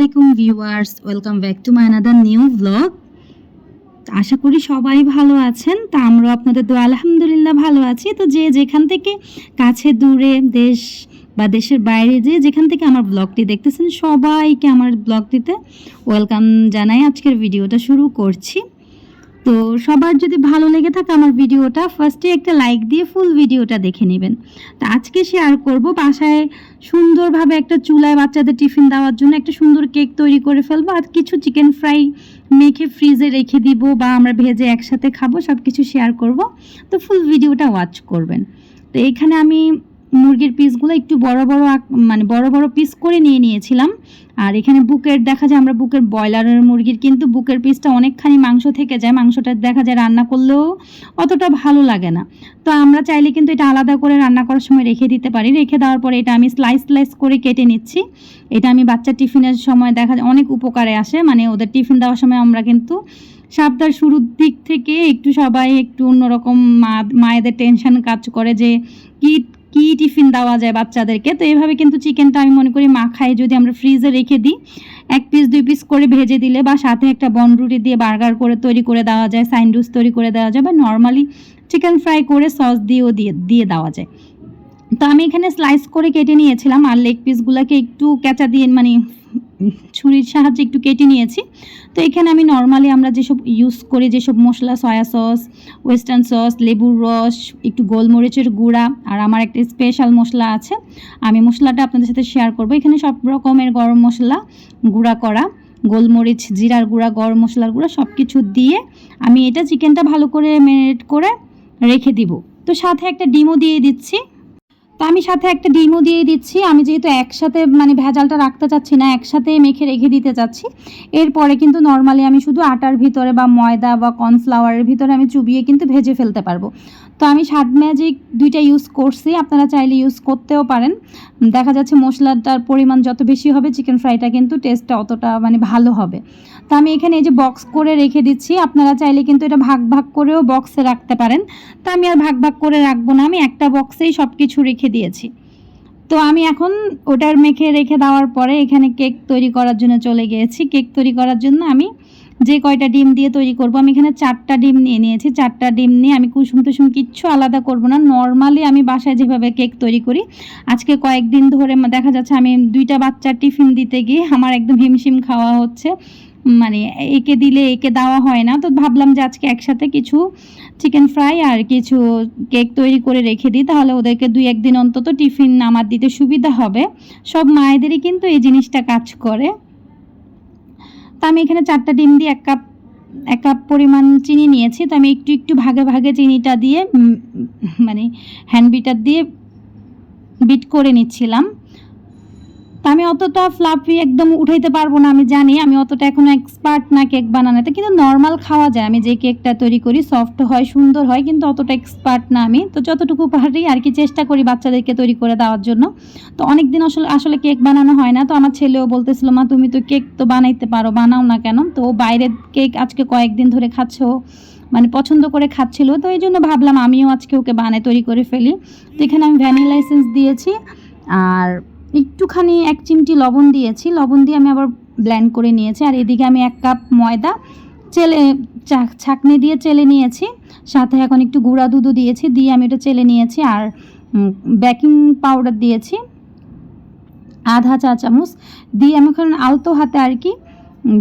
আলাইকুম viewers, welcome back to my another new blog আশা করি সবাই ভালো আছেন, তা আমরা আপনাদের তো আলহামদুলিল্লাহ ভালো আছি। তো যে যেখান থেকে কাছে, দূরে, দেশ বা দেশের বাইরে যে যেখান থেকে আমার ব্লগটি দেখতেছেন, সবাইকে আমার ব্লগটিতে ওয়েলকাম জানাই। আজকের ভিডিওটা শুরু করছি। তো সবার যদি ভালো লেগে থাকে আমার ভিডিওটা ফার্স্টে একটা লাইক দিয়ে ফুল ভিডিওটা দেখে নেবেন। তো আজকে শেয়ার করব বাসায় সুন্দরভাবে একটা চুলায় বাচ্চাদের টিফিন দেওয়ার জন্য একটা সুন্দর কেক তৈরি করে ফেলব আর কিছু চিকেন ফ্রাই মেখে ফ্রিজে রেখে দিব বা আমরা ভেজে একসাথে খাব সব কিছু শেয়ার করব। তো ফুল ভিডিওটা ওয়াচ করবেন। তো এখানে আমি মুরগির পিসগুলো একটু বড় বড় মানে বড় বড় পিস করে নিয়ে নিয়েছিলাম। আর এখানে বুকের, দেখা যায় আমরা বুকের ব্রয়লারের মুরগির, কিন্তু বুকের পিসটা অনেকখানি মাংস থেকে যায়। মাংসটা দেখা যায় রান্না করলেও অতটা ভালো লাগে না। তো আমরা চাইলে কিন্তু এটা আলাদা করে রান্না করার সময় রেখে দিতে পারি। রেখে দেওয়ার পরে এটা আমি স্লাইস স্লাইস করে কেটে নিচ্ছি। এটা আমি বাচ্চা টিফিনের সময় দেখা যায় অনেক উপকারে আসে। মানে ওদের টিফিন দেওয়ার সময় আমরা কিন্তু সপ্তাহের শুরুর দিক থেকে একটু সবাই একটু অন্যরকম মায়েদের টেনশন কাজ করে যে কি কি টিফিন দেওয়া যায় বাচ্চাদেরকে? তো এভাবে কিন্তু চিকেনটা আমি মনে করি মাখায় যদি আমরা ফ্রিজে রেখে দিই, এক পিস দুই পিস করে ভেজে দিলে বা সাথে একটা বনরুটি দিয়ে বার্গার করে তৈরি করে দেওয়া যায় স্যান্ডউইচ তৈরি করে দেওয়া যায় বা নর্মালি চিকেন ফ্রাই করে সস দিয়েও দিয়ে দিয়ে দেওয়া যায়। তো আমি এখানে স্লাইস করে কেটে নিয়েছিলাম আর লেগ পিসগুলোকে একটু কেঁচা দিয়ে মানে ছুরির সাহায্যে একটু কেটে নিয়েছি। তো এখানে আমি নর্মালি আমরা যেসব ইউজ করি, যেসব মশলা সয়া সস ওয়েস্টার্ন সস লেবুর রস, একটু গোলমরিচের গুঁড়া আর আমার একটা স্পেশাল মশলা আছে, আমি মশলাটা আপনাদের সাথে শেয়ার করব। এখানে সব রকমের গরম মশলা গুঁড়া করা, গোলমরিচ, জিরার গুঁড়া, গরম মশলার গুঁড়া সব কিছু দিয়ে আমি এটা চিকেনটা ভালো করে ম্যারিনেট করে রেখে দিব। তো সাথে একটা ডিমও দিয়ে দিচ্ছি। তো আমি সাথে একটা ডিমও দিয়ে দিচ্ছি। আমি যেহেতু একসাথে মানে ভেজালটা রাখতে চাচ্ছি না, একসাথে মেখে রেখে দিতে চাচ্ছি। এরপরে কিন্তু নর্মালি আমি শুধু আটার ভিতরে বা ময়দা বা কর্নফ্লাওয়ারের ভিতরে আমি চুবিয়ে কিন্তু ভেজে ফেলতে পারব। তো আমি স্বাদ ম্যাজিক দুইটা ইউজ করছি, আপনারা চাইলে ইউজ করতেও পারেন। দেখা যাচ্ছে মশলাটার পরিমাণ যত বেশি হবে চিকেন ফ্রাইটা কিন্তু টেস্টটা অতটা মানে ভালো হবে। তো আমি এখানে এই যে বক্স করে রেখে দিচ্ছি। আপনারা চাইলে কিন্তু এটা ভাগ ভাগ করেও বক্সে রাখতে পারেন। তো আমি আর ভাগ ভাগ করে রাখব না। আমি একটা বক্সেই সব কিছু রেখে দিয়েছি। তো আমি এখন ওটার মেখে রেখে দেওয়ার পরে এখানে কেক তৈরি করার জন্য চলে গিয়েছি। কেক তৈরি করার জন্য আমি যে কয়টা ডিম দিয়ে তৈরি করব, আমি এখানে চারটা ডিম নিয়ে নিয়েছি। চারটা ডিম নিয়ে আমি কুসুম টুসুম কিচ্ছু আলাদা করব না। নর্মালি আমি বাসায় যেভাবে কেক তৈরি করি, আজকে কয়েকদিন ধরে দেখা যাচ্ছে আমি দুইটা বাচ্চার টিফিন দিতে গিয়ে আমার একদম হিমশিম খাওয়া হচ্ছে। মানে একে দিলে একে দেওয়া হয় না। তো ভাবলাম যে আজকে একসাথে কিছু চিকেন ফ্রাই আর কিছু কেক তৈরি করে রেখে দিই। তাহলে ওদেরকে দুই একদিন অন্তত টিফিন আমার দিতে সুবিধা হবে। সব মায়েদেরই কিন্তু এই জিনিসটা কাজ করে। তো আমি এখানে চারটা ডিম দিয়ে এক কাপ এক কাপ পরিমাণ চিনি নিয়েছি। তো আমি একটু একটু ভাগে ভাগে চিনিটা দিয়ে মানে হ্যান্ড বিটার দিয়ে বিট করে নিচ্ছিলাম। আমি অতটা ফ্লাফি একদম উঠাইতে পারব না, আমি জানি, আমি অতটা এখনও এক্সপার্ট না কেক বানানোতে, কিন্তু নর্মাল খাওয়া যায়। আমি যে কেকটা তৈরি করি সফট হয়, সুন্দর হয়, কিন্তু অতটা এক্সপার্ট না আমি। তো যতটুকু পারি আর কি চেষ্টা করি বাচ্চাদেরকে তৈরি করে দেওয়ার জন্য। তো অনেক দিন আসলে আসলে কেক বানানো হয় না। তো আমার ছেলেও বলতেছিল, মা, তুমি তো কেক তো বানাইতে পারো, বানাও না কেন? তো বাইরের কেক আজকে কয়েকদিন ধরে খাচ্ছে মানে পছন্দ করে খাচ্ছিল। তো এই জন্য ভাবলাম, আমিও আজকে ওকে বানায় তৈরি করে ফেলি। তো এখানে আমি ভ্যানিলা এসেন্স দিয়েছি। আর একটুখানি এক চিমটি লবণ দিয়েছি। লবণ দিয়ে আমি আবার ব্ল্যান্ড করে নিয়েছি। আর এদিকে আমি এক কাপ ময়দা চেলে ছাঁকনি দিয়ে চেলে নিয়েছি। সাথে এখন একটু গুঁড়া দুধও দিয়েছি। দিয়ে আমি ওটা চেলে নিয়েছি। আর বেকিং পাউডার দিয়েছি। আধা চা চামচ। দিয়ে আমি ওখানে আলতো হাতে আর কি,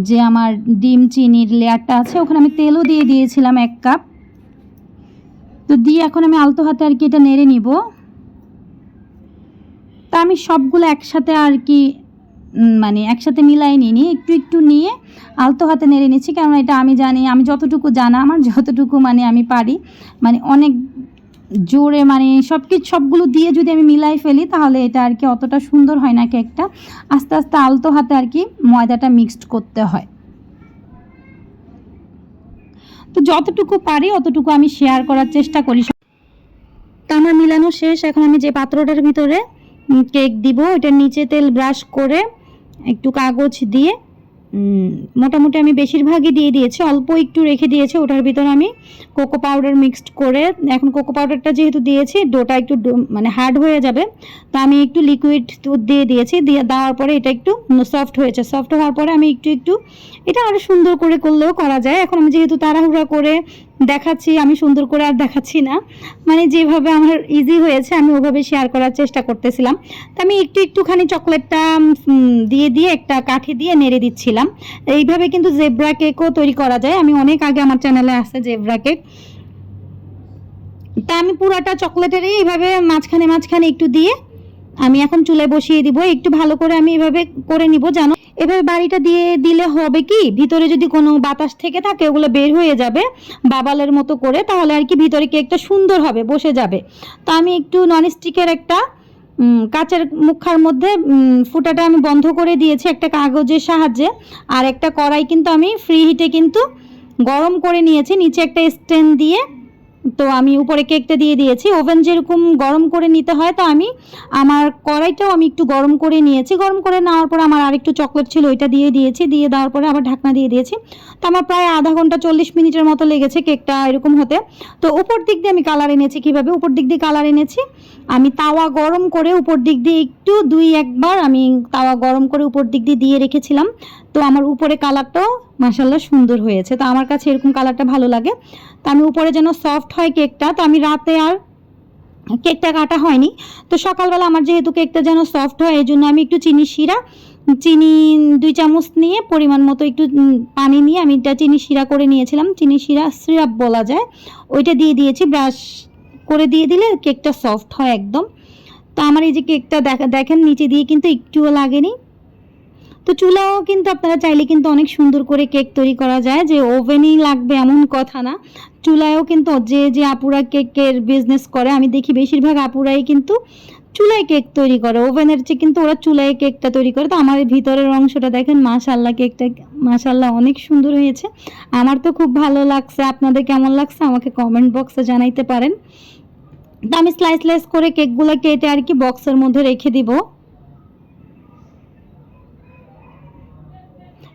যে আমার ডিম, চিনির লেয়ারটা আছে, ওখানে আমি তেলও দিয়ে দিয়েছিলাম এক কাপ তো দিয়ে এখন আমি আলতো হাতে আর কি এটা নেড়ে নিব। তা আমি সবগুলো একসাথে আর কি মানে একসাথে মিলাই নিই একটু একটু নিয়ে আলতো হাতে নেড়ে নিচ্ছি কারণ এটা আমি জানি, আমি যতটুকু জানা, আমার যতটুকু মানে আমি পারি। মানে অনেক জোরে মানে সব কিছু সবগুলো দিয়ে যদি আমি মিলাই ফেলি, তাহলে এটা আর কি অতটা সুন্দর হয় না কেকটা। আস্তে আস্তে আলতো হাতে আর কি ময়দাটা মিক্সড করতে হয়। তো যতটুকু পারি, অতটুকু আমি শেয়ার করার চেষ্টা করি। তা আমার মিলানো শেষ, এখন আমি যে পাত্রটার ভিতরে কেক দিব ওটার নিচে তেল ব্রাশ করে একটু কাগজ দিয়ে মোটামুটি আমি বেশিরভাগই দিয়ে দিয়েছি, অল্প একটু রেখে দিয়েছি, ওটার ভিতরে আমি কোকো পাউডার মিক্সড করে, এখন কোকো পাউডারটা যেহেতু দিয়েছি ডোটা একটু মানে হার্ড হয়ে যাবে, তো আমি একটু লিকুইড দিয়ে দিয়েছি, দিয়ে দেওয়ার পরে এটা একটু সফট হয়েছে সফট হওয়ার পরে আমি একটু একটু, এটা আরও সুন্দর করে করলেও করা যায়, এখন আমি যেহেতু তাড়াহুড়া করে দেখাচ্ছি, আমি সুন্দর করে আর দেখাচ্ছি না। মানে যেভাবে আমার ইজি হয়েছে, আমি ওভাবে শেয়ার করার চেষ্টা করতেছিলাম। তো আমি একটু একটুখানি চকলেটটা দিয়ে দিয়ে একটা কাঠি দিয়ে নেড়ে দিচ্ছিলাম। এইভাবে কিন্তু জেব্রা কেকও তৈরি করা যায়। আমি অনেক আগে আমার চ্যানেলে আসছে জেব্রা কেক তা আমি পুরাটা চকলেটের এইভাবে মাঝখানে মাঝখানে একটু দিয়ে, আমি এখন চুলে বসিয়ে দিব। একটু ভালো করে আমি এভাবে করে নিব জানো এভাবে বাড়িটা দিয়ে দিলে হবে কি? ভিতরে যদি কোনো বাতাস থেকে থাকে, ওগুলো বের হয়ে যাবে বাবালের মতো করে, তাহলে আর কি ভিতরে কেকটা সুন্দর হবে, বসে যাবে। তো আমি একটু ননস্টিকের একটা কাচের মুখার মধ্যে ফুটাটা আমি বন্ধ করে দিয়েছি একটা কাগজের সাহায্যে। আর একটা কড়াই কিন্তু আমি ফ্রি হিটে কিন্তু গরম করে নিয়েছি, নিচে একটা স্ট্যান্ড দিয়ে তো আমি উপরে কেকটা দিয়ে দিয়েছি। ওভেন যেরকম গরম করে নিতে হয়, তো আমি আমার কড়াইটাও আমি একটু গরম করে নিয়েছি। গরম করে নেওয়ার পর আমার আরেকটু চকলেট ছিল, ওইটা দিয়ে দিয়েছি। দিয়ে দেওয়ার পরে আবার ঢাকনা দিয়ে দিয়েছি। তো আমার প্রায় আধা ঘণ্টা চল্লিশ মিনিটের মতো লেগেছে কেকটা এরকম হতে। তো উপর দিক দিয়ে আমি কালার এনেছি কীভাবে? উপর দিক দিয়ে কালার এনেছি। আমি তাওয়া গরম করে উপর দিক দিয়ে একটু, দুই একবার আমি তাওয়া গরম করে উপর দিক দিয়ে দিয়ে রেখেছিলাম। তো আমার উপরে কালারটাও মাসাল্লাহ সুন্দর হয়েছে। তো আমার কাছে এরকম কালারটা ভালো লাগে। তো আমি উপরে যেন সফট হয় কেকটা, তো আমি রাতে আর কেকটা কাটা হয়নি। তো সকালবেলা আমার যেহেতু কেকটা যেন সফট হয় এই জন্য আমি একটু চিনি শিরা, চিনি দুই চামচ নিয়ে পরিমাণ মতো একটু পানি নিয়ে আমি এটা চিনি শিরা করে নিয়েছিলাম। চিনি শিরা সিরাপ বলা যায়। ওইটা দিয়ে দিয়েছি ব্রাশ করে দিয়ে দিলে কেকটা সফট হয় একদম। তো আমার এই যে কেকটা দেখা, দেখেন, নিচে দিয়ে কিন্তু একটুও লাগেনি। তো চুলাও কিন্তু আপনারা চাইলে কিন্তু অনেক সুন্দর করে কেক তৈরি করা যায়, যে ওভেনই লাগবে এমন কথা না। চুলায়ও কিন্তু যে যে আপুরা কেকের বিজনেস করে, আমি দেখি বেশিরভাগ আপুরাই কিন্তু চুলায় কেক তৈরি করে। ওভেনের চেয়ে কিন্তু ওরা চুলায় কেকটা তৈরি করে। তো আমার ভিতরের অংশটা দেখেন মাশাল্লাহ কেকটা মাশাল্লাহ অনেক সুন্দর হয়েছে। আমার তো খুব ভালো লাগছে, আপনাদের কেমন লাগছে আমাকে কমেন্ট বক্সে জানাইতে পারেন। তো আমি স্লাইস স্লাইস করে কেকগুলো কেটে আর কি বক্সের মধ্যে রেখে দিব।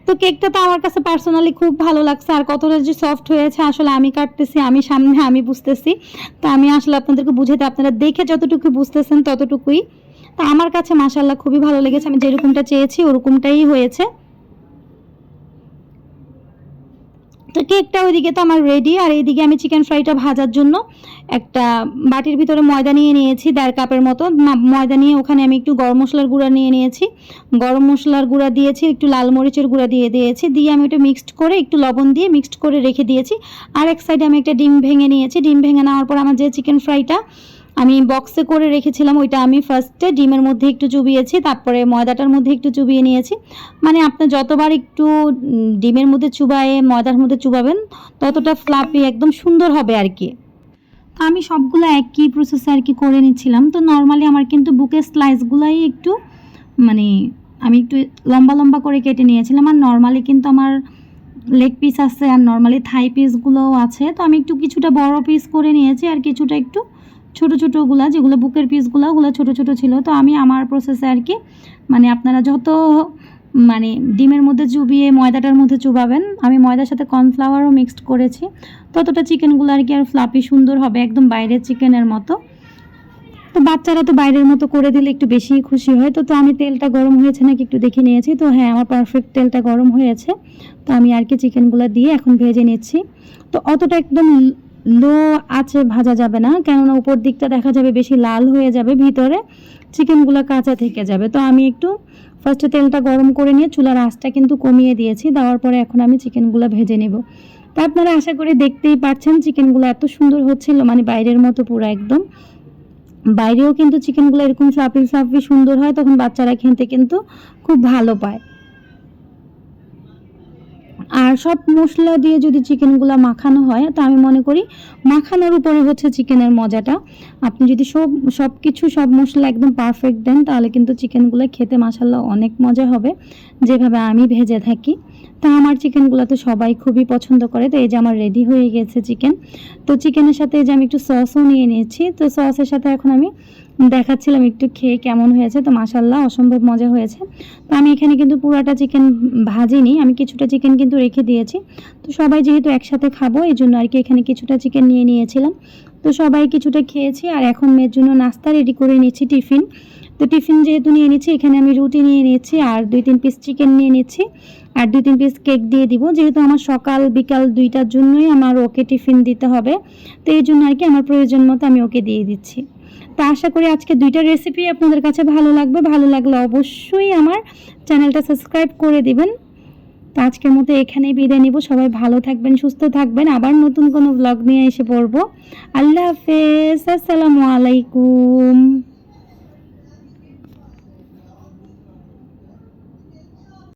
তো কেকটা তো আমার কাছে পার্সোনালি খুব ভালো লাগছে। আর কতটা যে সফট হয়েছে, আসলে আমি কাটতেছি, আমি সামনে আমি বুঝতেছি। তো আমি আসলে আপনাদেরকে বুঝাতে আপনারা দেখে যতটুকু বুঝতেছেন ততটুকুই। তো আমার কাছে মাসাল্লাহ খুবই ভালো লেগেছে। আমি যেরকমটা চেয়েছি, ওরকমটাই হয়েছে। তো কেকটা ওইদিকে তো আমার রেডি আর এইদিকে আমি চিকেন ফ্রাইটা ভাজার জন্য একটা বাটির ভিতরে ময়দা নিয়ে নিয়েছি, দেড় কাপের মতো। ময়দা নিয়ে ওখানে আমি একটু গরম মশলার গুঁড়া নিয়ে নিয়েছি। গরম মশলার গুঁড়া দিয়েছি, একটু লাল মরিচের গুঁড়া দিয়ে দিয়েছি। দিয়ে আমি ওটা মিক্সড করে একটু লবণ দিয়ে মিক্সড করে রেখে দিয়েছি। আর এক সাইডে আমি একটা ডিম ভেঙে নিয়েছি। ডিম ভেঙে নেওয়ার পর আমার যে চিকেন ফ্রাইটা আমি বক্সে করে রেখেছিলাম, ওইটা আমি ফার্স্টে ডিমের মধ্যে একটু চুবিয়েছি, তারপরে ময়দাটার মধ্যে একটু চুবিয়ে নিয়েছি। মানে আপনি যতবার একটু ডিমের মধ্যে চুবায়ে ময়দার মধ্যে চুবাবেন, ততটা ফ্লাফি একদম সুন্দর হবে আর কি। তো আমি সবগুলো একই প্রসেসে আর কি করে নিচ্ছিলাম। তো নর্মালি আমার কিন্তু বুকের স্লাইসগুলাই একটু মানে আমি একটু লম্বা লম্বা করে কেটে নিয়েছিলাম। আর নর্মালি কিন্তু আমার লেগ পিস আছে আর নর্মালি থাই পিসগুলোও আছে। তো আমি একটু কিছুটা বড় পিস করে নিয়েছি আর কিছুটা একটু ছোট ছোটোগুলা, যেগুলো বুকের পিসগুলো, ওগুলো ছোট ছোট ছিল। তো আমি আমার প্রসেসে আর কি মানে আপনারা যত মানে ডিমের মধ্যে চুবিয়ে ময়দাটার মধ্যে চুবাবেন, আমি ময়দার সাথে কর্নফ্লাওয়ারও মিক্সড করেছি। ততটা চিকেনগুলো আর কি আর ফ্লাপি সুন্দর হবে, একদম বাইরের চিকেনের মতো। তো বাচ্চারা তো বাইরের মতো করে দিলে একটু বেশি খুশি হয়। তো তো আমি তেলটা গরম হয়েছে নাকি একটু দেখে নিয়েছি। তো হ্যাঁ আমার পারফেক্ট তেলটা গরম হয়েছে। তো আমি আর কি চিকেনগুলো দিয়ে এখন ভেজে নিচ্ছি। তো অতটা একদম লো আছে, ভাজা যাবে না। কেননা উপর দিকটা দেখা যাবে বেশি লাল হয়ে যাবে, ভিতরে চিকেনগুলো কাঁচা থেকে যাবে। তো আমি একটু ফার্স্টে তেলটা গরম করে নিয়ে চুলার আঁচটা কিন্তু কমিয়ে দিয়েছি, দেওয়ার পরে এখন আমি চিকেনগুলো ভেজে নেব। তো আপনারা আশা করে দেখতেই পাচ্ছেন চিকেনগুলো এত সুন্দর হচ্ছিল মানে বাইরের মতো পুরো একদম। বাইরেও কিন্তু চিকেনগুলো এরকম ফ্লাপি ফ্লাপি সুন্দর হয়, তখন বাচ্চারা খেতে কিন্তু খুব ভালো পায়। আর সব মশলা দিয়ে যদি চিকেনগুলো মাখানো হয়, তো আমি মনে করি মাখানোর উপরে হচ্ছে চিকেনের মজাটা। আপনি যদি সব সব কিছু সব মশলা একদম পারফেক্ট দেন, তাহলে কিন্তু চিকেনগুলো খেতে মাসাল্লাহ অনেক মজা হবে, যেভাবে আমি ভেজে থাকি। তা আমার চিকেনগুলো তো সবাই খুবই পছন্দ করে, তো এই যে আমার রেডি হয়ে গেছে চিকেন। তো চিকেনের সাথে এই যে আমি একটু সসও নিয়ে নিয়েছি, তো সসের সাথে এখন আমি দেখাচ্ছিলাম একটু খেয়ে কেমন হয়েছে। তো মাসাল্লাহ অসম্ভব মজা হয়েছে। তো আমি এখানে কিন্তু পুরাটা চিকেন ভাজিনি, আমি কিছুটা চিকেন কিন্তু রেখে দিয়েছি। তো সবাই যেহেতু একসাথে খাব এই জন্য আর কি এখানে কিছুটা চিকেন নিয়ে নিয়েছিলাম। তো সবাই কিছুটা খেয়েছি, আর এখন মেয়ের জন্য নাস্তা রেডি করে নিচ্ছি টিফিন। তো টিফিন যেহেতু নিয়ে নিচ্ছি, এখানে আমি রুটি নিয়ে নিচ্ছি, আর দুই তিন পিস চিকেন নিয়ে নিচ্ছি, আর দুই তিন পিস কেক দিয়ে দিব। যেহেতু আমার সকাল বিকাল দুইটার জন্যই আমার ওকে টিফিন দিতে হবে, তো এই জন্য আর কি আমার প্রয়োজন মতো আমি ওকে দিয়ে দিচ্ছি। তো আশা করি আজকে দুইটা রেসিপি আপনাদের কাছে ভালো লাগবে। ভালো লাগলে অবশ্যই আমার চ্যানেলটা সাবস্ক্রাইব করে দিবেন। তো আজকের মতো এখানেই বিদায় নিব। সবাই ভালো থাকবেন, সুস্থ থাকবেন। আবার নতুন কোনো ব্লগ নিয়ে এসে পড়ব। আল্লাহ হাফেজ। আসসালামু আলাইকুম।